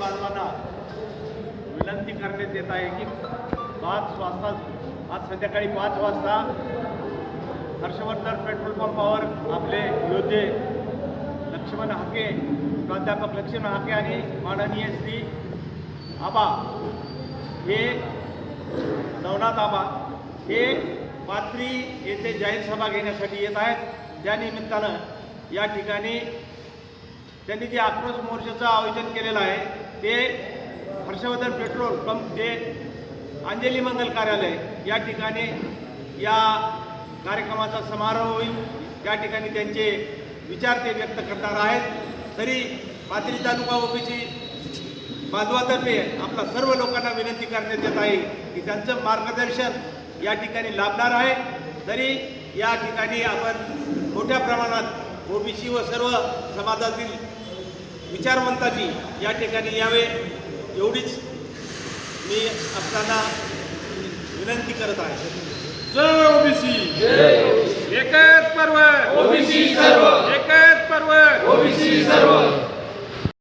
बांधवांना विनंती करण्यात येत आहे की पाच वाजता आज संध्याकाळी पाच वाजता हर्षवर्धन पेट्रोल पंपावर आपले योद्धे लक्ष्मण हाके प्राध्यापक लक्ष्मण हाके आणि माननीय श्री आबा हे नवनाथ आबा हे पात्री येथे जाहीर सभा घेण्यासाठी येत आहेत. ज्या निमित्तानं या ठिकाणी त्यांनी जे आक्रोश मोर्चाचं आयोजन केलेलं आहे ते हर्षवर्धन पेट्रोल पंप ते अंजली मंगल कार्यालय या ठिकाणी या कार्यक्रमाचा समारोह होईल. त्या ठिकाणी त्यांचे विचार ते व्यक्त करणार आहेत. तरी पाथरी तालुका ओबीसी बांधवातर्फे आपल्या सर्व लोकांना विनंती करण्यात येत आहे की त्यांचं मार्गदर्शन या ठिकाणी लाभणार आहे. तरी या ठिकाणी आपण मोठ्या प्रमाणात ओबीसी व सर्व समाजातील विचारवंतांनी या ठिकाणी यावे एवढीच मी आपल्याला विनंती करत आहे. जय ओबीसी. एकच पर्व ओबीसी सर्व. एकच पर्व ओबीसी सर्व.